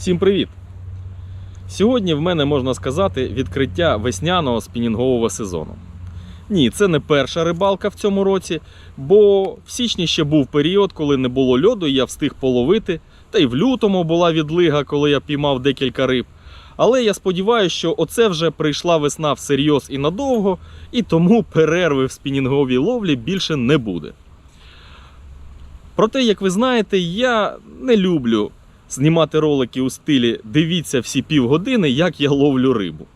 Всім привіт! Сьогодні в мене можна сказати відкриття весняного спінінгового сезону. Ні, це не перша рибалка в цьому році, бо в січні ще був період, коли не було льоду, і я встиг половити. Та й в лютому була відлига, коли я піймав декілька риб. Але я сподіваюся, що оце вже прийшла весна всерйоз і надовго, і тому перерви в спінінговій ловлі більше не буде. Проте, як ви знаєте, я не люблю знімати ролики у стилі Дивіться всі півгодини, як я ловлю рибу.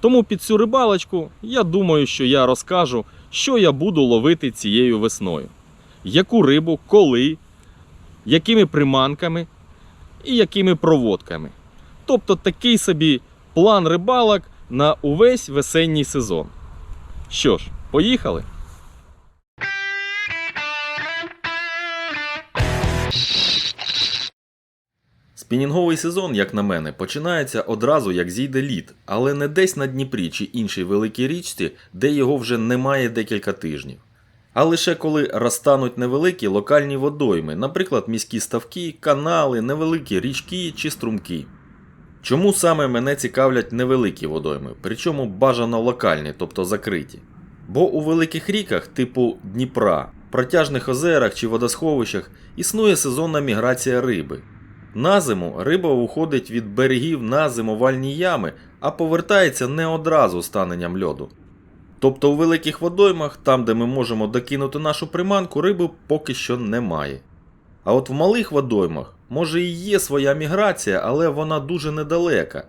Тому під цю рибалочку я думаю, що я розкажу, що я буду ловити цією весною. Яку рибу, коли, якими приманками і якими проводками. Тобто такий собі план рибалок на увесь весенній сезон. Що ж, поїхали? Спінінговий сезон, як на мене, починається одразу, як зійде лід, але не десь на Дніпрі чи іншій великій річці, де його вже немає декілька тижнів. А лише коли розтануть невеликі локальні водойми, наприклад, міські ставки, канали, невеликі річки чи струмки. Чому саме мене цікавлять невеликі водойми, причому бажано локальні, тобто закриті? Бо у великих ріках, типу Дніпра, протяжних озерах чи водосховищах існує сезонна міграція риби. На зиму риба уходить від берегів на зимувальні ями, а повертається не одразу з льоду. Тобто у великих водоймах, там де ми можемо докинути нашу приманку, риби поки що немає. А от в малих водоймах може і є своя міграція, але вона дуже недалека,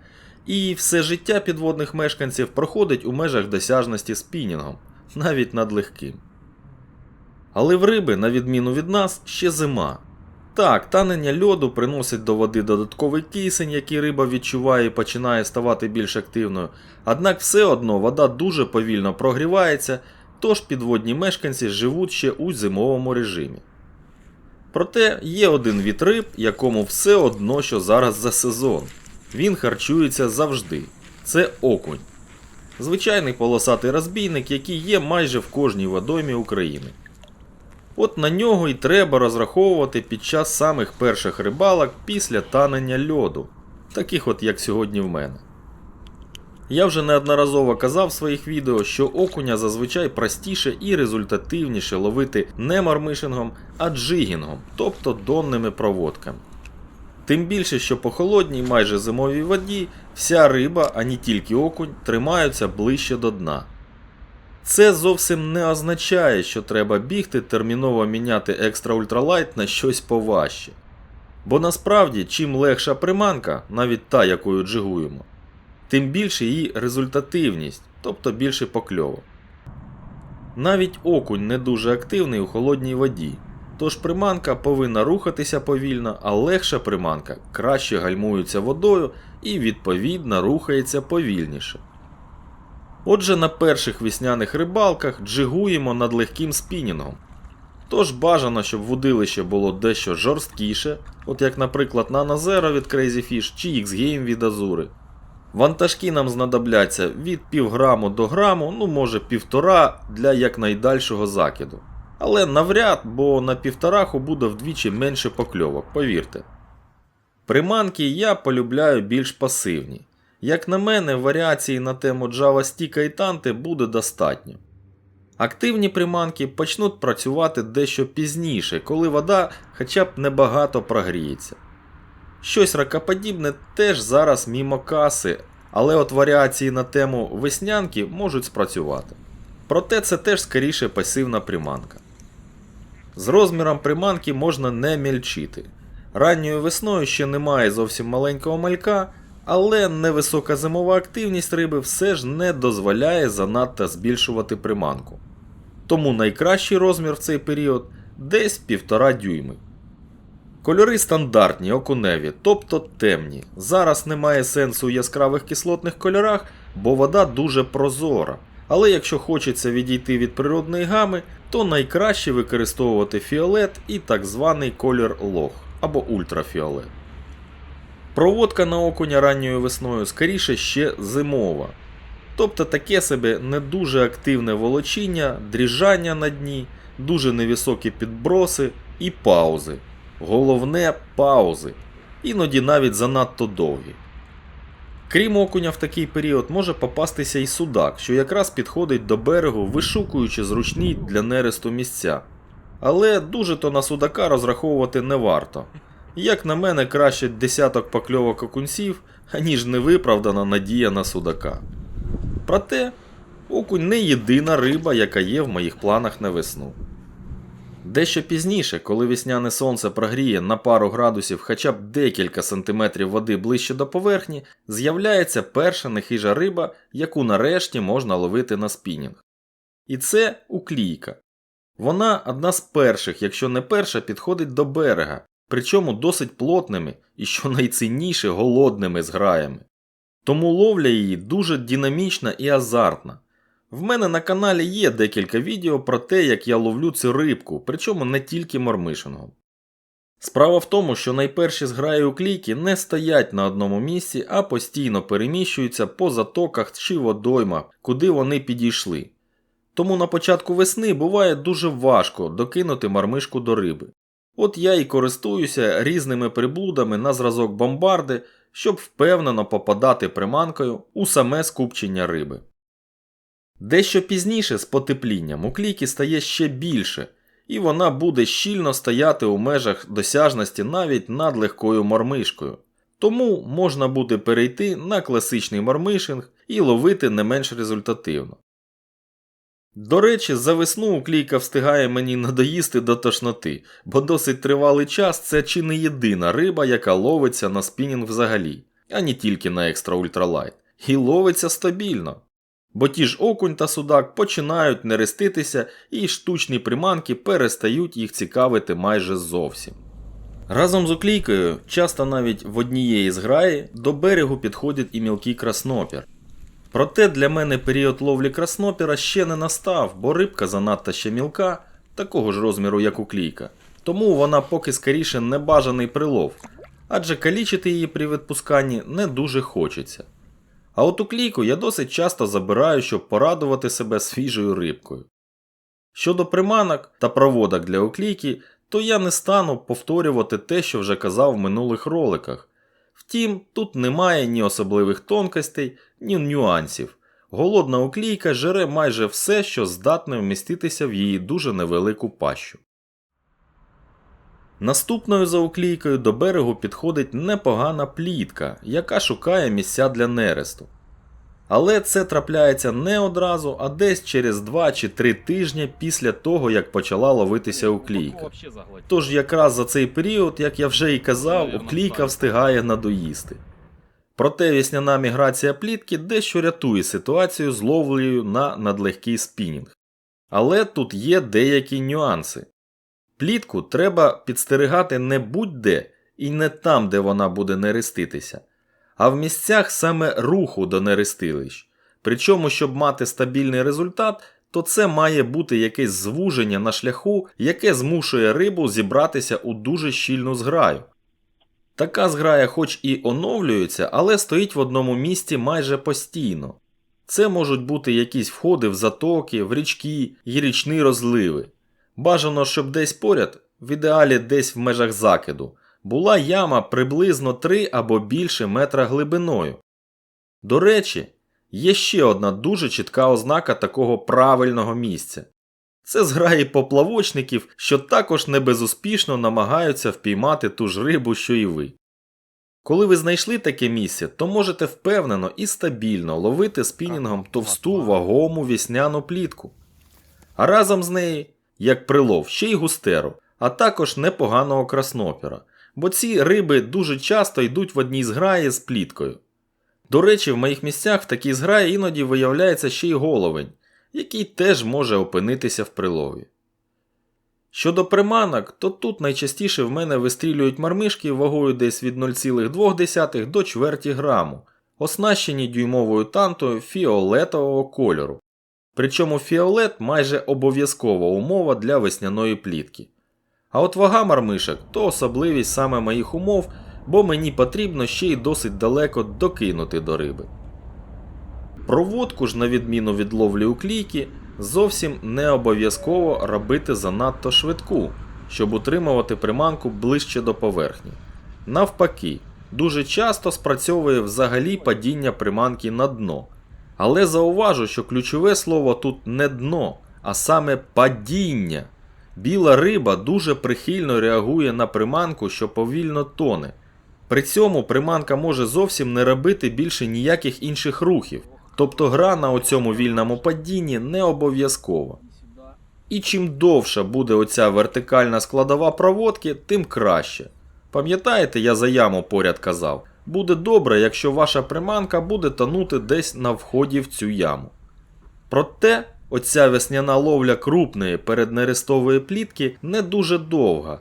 і все життя підводних мешканців проходить у межах досяжності спінінгом, навіть над легким. Але в риби, на відміну від нас, ще зима. Так, танення льоду приносить до води додатковий кисень, який риба відчуває і починає ставати більш активною. Однак все одно вода дуже повільно прогрівається, тож підводні мешканці живуть ще у зимовому режимі. Проте є один від риб, якому все одно, що зараз за сезон. Він харчується завжди. Це окунь. Звичайний полосатий розбійник, який є майже в кожній водоймі України. От на нього і треба розраховувати під час самих перших рибалок після танення льоду, таких от як сьогодні в мене. Я вже неодноразово казав в своїх відео, що окуня зазвичай простіше і результативніше ловити не мармишингом, а джигінгом, тобто донними проводками. Тим більше, що по холодній майже зимовій воді вся риба, а не тільки окунь, тримаються ближче до дна. Це зовсім не означає, що треба бігти терміново міняти екстра ультралайт на щось поважче. Бо насправді, чим легша приманка, навіть та, якою джигуємо, тим більше її результативність, тобто більше покльовок. Навіть окунь не дуже активний у холодній воді, тож приманка повинна рухатися повільно, а легша приманка краще гальмується водою і відповідно рухається повільніше. Отже, на перших весняних рибалках джигуємо над легким спінінгом. Тож бажано, щоб вудилище було дещо жорсткіше, от як, наприклад, на Назеро від Crazy Fish чи X-Game від Азури. Вантажки нам знадобляться від півграму до граму, ну може півтора для якнайдальшого закиду. Але навряд, бо на півтораху буде вдвічі менше покльовок, повірте. Приманки я полюбляю більш пасивні. Як на мене, варіації на тему Java Stick і Tante буде достатньо. Активні приманки почнуть працювати дещо пізніше, коли вода хоча б небагато прогріється. Щось ракоподібне теж зараз мімо каси, але от варіації на тему веснянки можуть спрацювати. Проте це теж скоріше пасивна приманка. З розміром приманки можна не мільчити. Ранньою весною ще немає зовсім маленького малька, але невисока зимова активність риби все ж не дозволяє занадто збільшувати приманку. Тому найкращий розмір в цей період десь 1,5 дюйми. Кольори стандартні, окуневі, тобто темні. Зараз немає сенсу у яскравих кислотних кольорах, бо вода дуже прозора. Але якщо хочеться відійти від природної гами, то найкраще використовувати фіолет і так званий колір лох або ультрафіолет. Проводка на окуня ранньою весною скоріше ще зимова. Тобто таке себе не дуже активне волочіння, дріжання на дні, дуже невисокі підброси і паузи. Головне паузи. іноді навіть занадто довгі. Крім окуня в такий період може попастися і судак, що якраз підходить до берегу, вишукуючи зручні для нересту місця. Але дуже то на судака розраховувати не варто. Як на мене, краще десяток покльовок окунців, аніж невиправдана надія на судака. Проте, окунь не єдина риба, яка є в моїх планах на весну. Дещо пізніше, коли весняне сонце прогріє на пару градусів хоча б декілька сантиметрів води ближче до поверхні, з'являється перша нехижа риба, яку нарешті можна ловити на спінінг. І це уклійка. Вона одна з перших, якщо не перша, підходить до берега, причому досить плотними і, що найцінніше, голодними зграями. Тому ловля її дуже динамічна і азартна. В мене на каналі є декілька відео про те, як я ловлю цю рибку, причому не тільки мормишингом. Справа в тому, що найперші зграї уклійки не стоять на одному місці, а постійно переміщуються по затоках чи водоймах, куди вони підійшли. Тому на початку весни буває дуже важко докинути мармишку до риби. От я і користуюся різними приблудами на зразок бомбарди, щоб впевнено попадати приманкою у саме скупчення риби. Дещо пізніше з потеплінням у клійки стає ще більше, і вона буде щільно стояти у межах досяжності навіть над легкою мормишкою. Тому можна буде перейти на класичний мормишинг і ловити не менш результативно. До речі, за весну уклійка встигає мені надоїсти до тошноти, бо досить тривалий час це чи не єдина риба, яка ловиться на спінінг взагалі, а не тільки на екстра ультралайт, і ловиться стабільно. Бо ті ж окунь та судак починають нереститися і штучні приманки перестають їх цікавити майже зовсім. Разом з уклійкою, часто навіть в однієї з граї, до берегу підходить і мілкий краснопір. Проте для мене період ловлі краснопіра ще не настав, бо рибка занадто ще мілка, такого ж розміру, як уклійка. Тому вона поки скоріше небажаний прилов, адже калічити її при відпусканні не дуже хочеться. А от уклійку я досить часто забираю, щоб порадувати себе свіжою рибкою. Щодо приманок та проводок для уклійки, то я не стану повторювати те, що вже казав в минулих роликах. Втім, тут немає ні особливих тонкостей, ні нюансів. Голодна уклійка жере майже все, що здатне вміститися в її дуже невелику пащу. Наступною за уклійкою до берегу підходить непогана плітка, яка шукає місця для нересту. Але це трапляється не одразу, а десь через 2 чи 3 тижні після того, як почала ловитися уклійка. Тож якраз за цей період, як я вже і казав, уклійка встигає надоїсти. Проте весняна міграція плітки дещо рятує ситуацію з ловлею на надлегкий спінінг. Але тут є деякі нюанси. Плітку треба підстерігати не будь-де і не там, де вона буде нереститися, а в місцях саме руху до нерестилищ. Причому, щоб мати стабільний результат, то це має бути якесь звуження на шляху, яке змушує рибу зібратися у дуже щільну зграю. Така зграя хоч і оновлюється, але стоїть в одному місці майже постійно. Це можуть бути якісь входи в затоки, в річки і річні розливи. Бажано, щоб десь поряд, в ідеалі десь в межах закиду, була яма приблизно 3 або більше метра глибиною. До речі, є ще одна дуже чітка ознака такого правильного місця. Це зграї поплавочників, що також не безуспішно намагаються впіймати ту ж рибу, що і ви. Коли ви знайшли таке місце, то можете впевнено і стабільно ловити спінінгом товсту вагому вісняну плітку. А разом з нею, як прилов, ще й густеру, а також непоганого краснопіра, бо ці риби дуже часто йдуть в одній зграї з пліткою. До речі, в моїх місцях в такій зграї іноді виявляється ще й головень, який теж може опинитися в прилові. Щодо приманок, то тут найчастіше в мене вистрілюють мармишки вагою десь від 0,2 до чверті граму, оснащені дюймовою тантою фіолетового кольору. Причому фіолет майже обов'язкова умова для весняної плітки. А от вага мармишок то особливість саме моїх умов, бо мені потрібно ще й досить далеко докинути до риби. Проводку ж, на відміну від ловлі у клійки, зовсім не обов'язково робити занадто швидку, щоб утримувати приманку ближче до поверхні. навпаки, дуже часто спрацьовує взагалі падіння приманки на дно. Але зауважу, що ключове слово тут не дно, а саме падіння. Біла риба дуже прихильно реагує на приманку, що повільно тоне. При цьому приманка може зовсім не робити більше ніяких інших рухів, тобто гра на оцьому вільному падінні не обов'язкова. І чим довша буде оця вертикальна складова проводки, тим краще. Пам'ятаєте, я за яму поряд казав, буде добре, якщо ваша приманка буде тонути десь на вході в цю яму. Проте, оця весняна ловля крупної переднерестової плітки не дуже довга.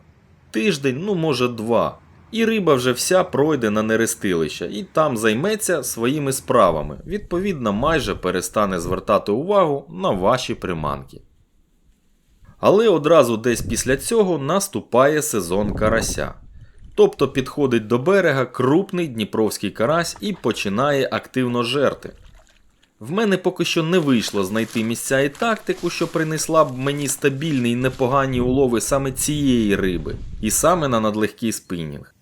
Тиждень, ну може два. І риба вже вся пройде на нерестилище і там займеться своїми справами, відповідно, майже перестане звертати увагу на ваші приманки. Але одразу десь після цього наступає сезон карася. Тобто підходить до берега крупний дніпровський карась і починає активно жерти. В мене поки що не вийшло знайти місця і тактику, що принесла б мені стабільні і непогані улови саме цієї риби, і саме на надлегкий спинінг.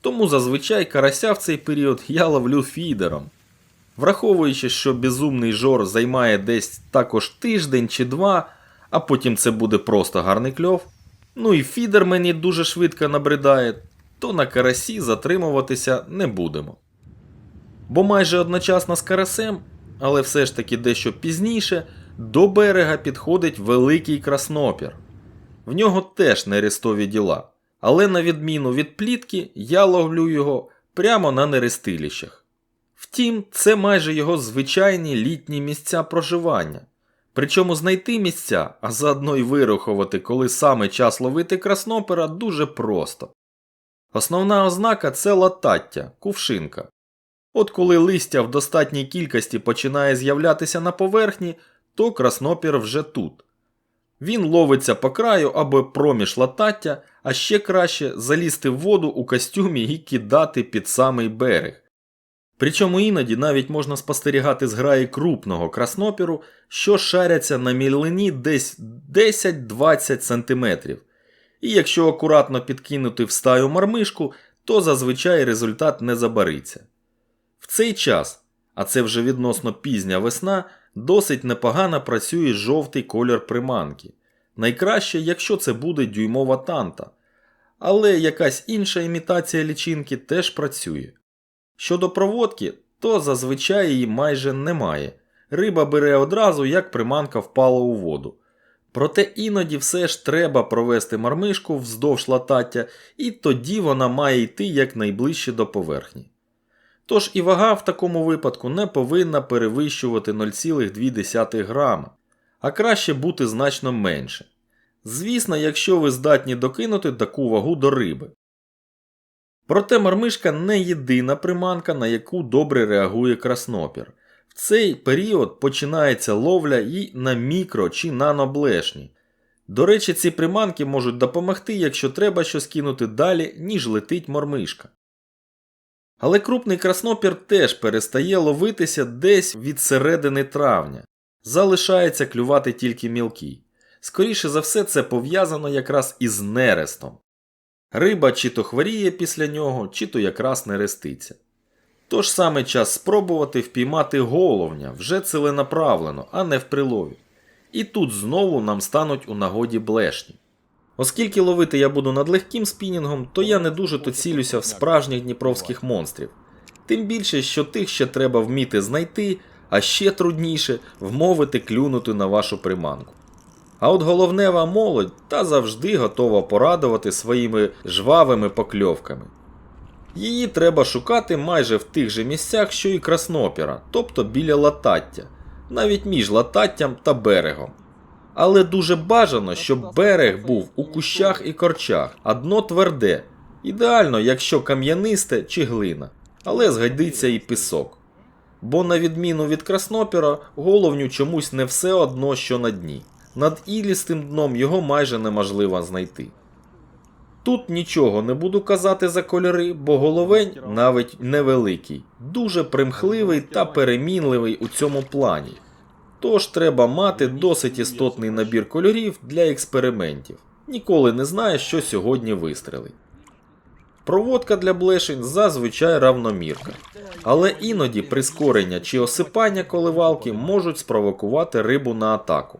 Тому зазвичай карася в цей період я ловлю фідером. Враховуючи, що безумний жор займає десь також тиждень чи два, а потім це буде просто гарний кльов. Ну і фідер мені дуже швидко набридає, то на карасі затримуватися не будемо. Бо майже одночасно з карасем, але все ж таки дещо пізніше, до берега підходить великий краснопір. В нього теж нерестові діла, але на відміну від плітки, я ловлю його прямо на нерестилищах. Втім, це майже його звичайні літні місця проживання. Причому знайти місця, а заодно й вирахувати, коли саме час ловити краснопера, дуже просто. Основна ознака це латаття, кувшинка. От коли листя в достатній кількості починає з'являтися на поверхні, то краснопір вже тут. Він ловиться по краю або проміж латаття, а ще краще залізти в воду у костюмі і кидати під самий берег. Причому іноді навіть можна спостерігати зграї крупного краснопіру, що шаряться на мілині десь 10-20 см. І якщо акуратно підкинути в стаю мармишку, то зазвичай результат не забариться. Цей час, а це вже відносно пізня весна, досить непогано працює жовтий колір приманки. Найкраще, якщо це буде дюймова танта. Але якась інша імітація лічинки теж працює. Щодо проводки, то зазвичай її майже немає. Риба бере одразу, як приманка впала у воду. Проте іноді все ж треба провести мармишку вздовж латаття, і тоді вона має йти якнайближче до поверхні. Тож і вага в такому випадку не повинна перевищувати 0,2 грама, а краще бути значно менше. Звісно, якщо ви здатні докинути таку вагу до риби. Проте мармишка не єдина приманка, на яку добре реагує краснопір. В цей період починається ловля і на мікро чи наноблешні. До речі, ці приманки можуть допомогти, якщо треба щось кинути далі, ніж летить мормишка. Але крупний краснопір теж перестає ловитися десь від середини травня. Залишається клювати тільки мілкий. Скоріше за все, це пов'язано якраз із нерестом. Риба чи то хворіє після нього, чи то якраз не реститься. Тож саме час спробувати впіймати головня вже ціленаправлено, а не в прилові. І тут знову нам стануть у нагоді блешні. Оскільки ловити я буду над легким спінінгом, то я не дуже то цілюся в справжніх дніпровських монстрів. Тим більше, що тих ще треба вміти знайти, а ще трудніше вмовити клюнути на вашу приманку. А от головнева молодь та завжди готова порадувати своїми жвавими покльовками. Її треба шукати майже в тих же місцях, що і краснопіра, тобто біля латаття, навіть між лататтям та берегом. Але дуже бажано, щоб берег був у кущах і корчах, а дно тверде, ідеально, якщо кам'янисте чи глина, але згодиться і пісок. Бо, на відміну від краснопіра, головню чомусь не все одно, що на дні. Над ілістим дном його майже неможливо знайти. Тут нічого не буду казати за кольори, бо головень навіть невеликий, дуже примхливий та перемінливий у цьому плані. Тож треба мати досить істотний набір кольорів для експериментів. Ніколи не знаєш, що сьогодні вистрелить. Проводка для блешень зазвичай равномірка. Але іноді прискорення чи осипання коливалки можуть спровокувати рибу на атаку.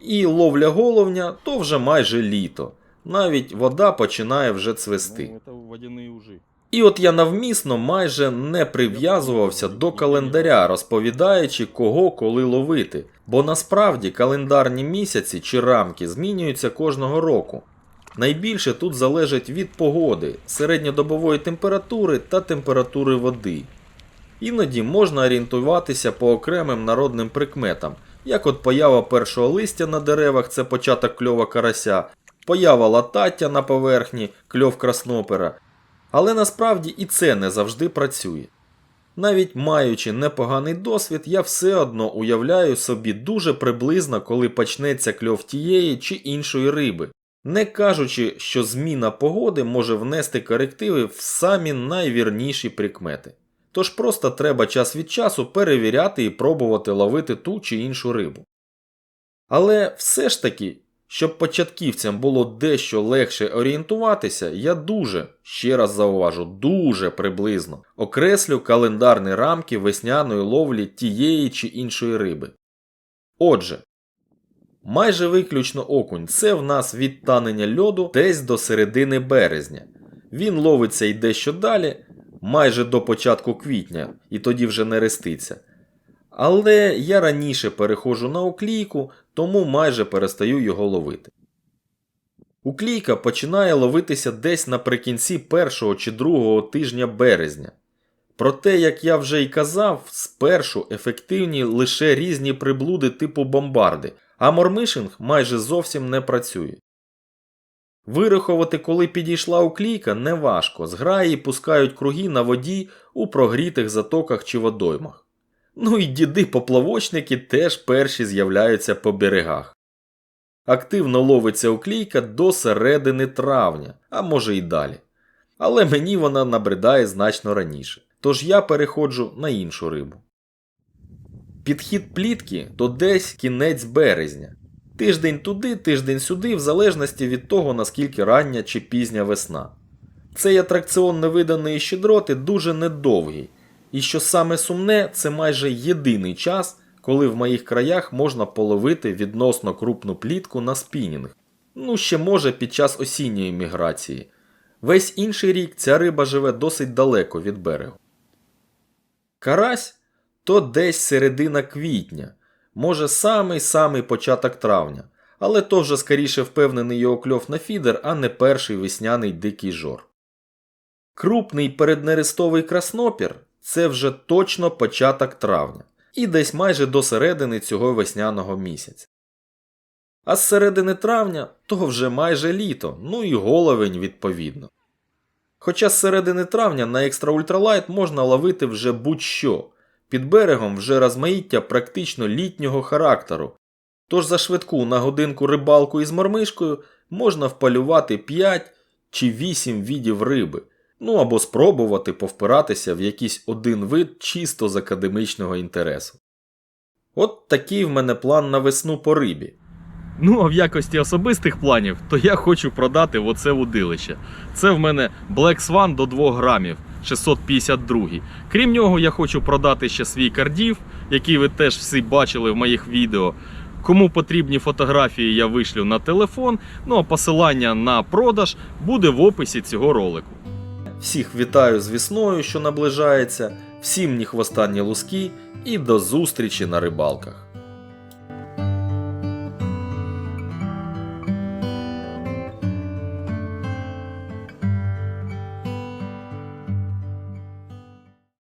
І ловля головня то вже майже літо. Навіть вода починає вже цвести. І от я навмісно майже не прив'язувався до календаря, розповідаючи, кого коли ловити, бо насправді календарні місяці чи рамки змінюються кожного року. Найбільше тут залежить від погоди, середньодобової температури та температури води. Іноді можна орієнтуватися по окремим народним прикметам, як от поява першого листя на деревах це початок кльова карася, поява латаття на поверхні, кльов краснопера. Але насправді і це не завжди працює. Навіть маючи непоганий досвід, я все одно уявляю собі дуже приблизно, коли почнеться кльов тієї чи іншої риби, не кажучи, що зміна погоди може внести корективи в самі найвірніші прикмети. Тож просто треба час від часу перевіряти і пробувати ловити ту чи іншу рибу. Але все ж таки, щоб початківцям було дещо легше орієнтуватися, я дуже, ще раз зауважу, дуже приблизно окреслю календарні рамки весняної ловлі тієї чи іншої риби. Отже, майже виключно окунь це в нас від танення льоду десь до середини березня. Він ловиться й дещо далі, майже до початку квітня, і тоді вже не реститься. Але я раніше переходжу на уклійку, тому майже перестаю його ловити. Уклійка починає ловитися десь наприкінці першого чи другого тижня березня. Проте, як я вже й казав, спершу ефективні лише різні приблуди типу бомбарди, а мормишинг майже зовсім не працює. Вирахувати, коли підійшла уклійка, неважко, зграї пускають круги на воді у прогрітих затоках чи водоймах. Ну і діди-поплавочники теж перші з'являються по берегах. Активно ловиться уклійка до середини травня, а може й далі. Але мені вона набридає значно раніше, тож я переходжу на іншу рибу. Підхід плітки то десь кінець березня. Тиждень туди, тиждень сюди, в залежності від того, наскільки рання чи пізня весна. Цей атракціон невиданої щедроти дуже недовгий, і що саме сумне, це майже єдиний час, коли в моїх краях можна половити відносно крупну плітку на спінінг. Ну, ще може під час осінньої міграції. Весь інший рік ця риба живе досить далеко від берегу. Карась то десь середина квітня, може самий-самий початок травня, але то вже скоріше впевнений його кльов на фідер, а не перший весняний дикий жор. Крупний переднерестовий краснопір це вже точно початок травня і десь майже до середини цього весняного місяця. А з середини травня то вже майже літо, ну і головень відповідно. Хоча з середини травня на екстра ультралайт можна ловити вже будь-що, під берегом вже розмаїття практично літнього характеру, тож за швидку на годинку рибалку із мормишкою можна впалювати 5 чи 8 видів риби, ну або спробувати повпиратися в якийсь один вид чисто з академічного інтересу. От такий в мене план на весну по рибі. Ну, а в якості особистих планів, то я хочу продати оце удилище. Це в мене Black Swan до 2 грамів 652. Крім нього, я хочу продати ще свій кардів, який ви теж всі бачили в моїх відео. Кому потрібні фотографії, я вишлю на телефон. Ну а посилання на продаж буде в описі цього ролику. Всіх вітаю з весною, що наближається, всім ні хвоста, луски, і до зустрічі на рибалках.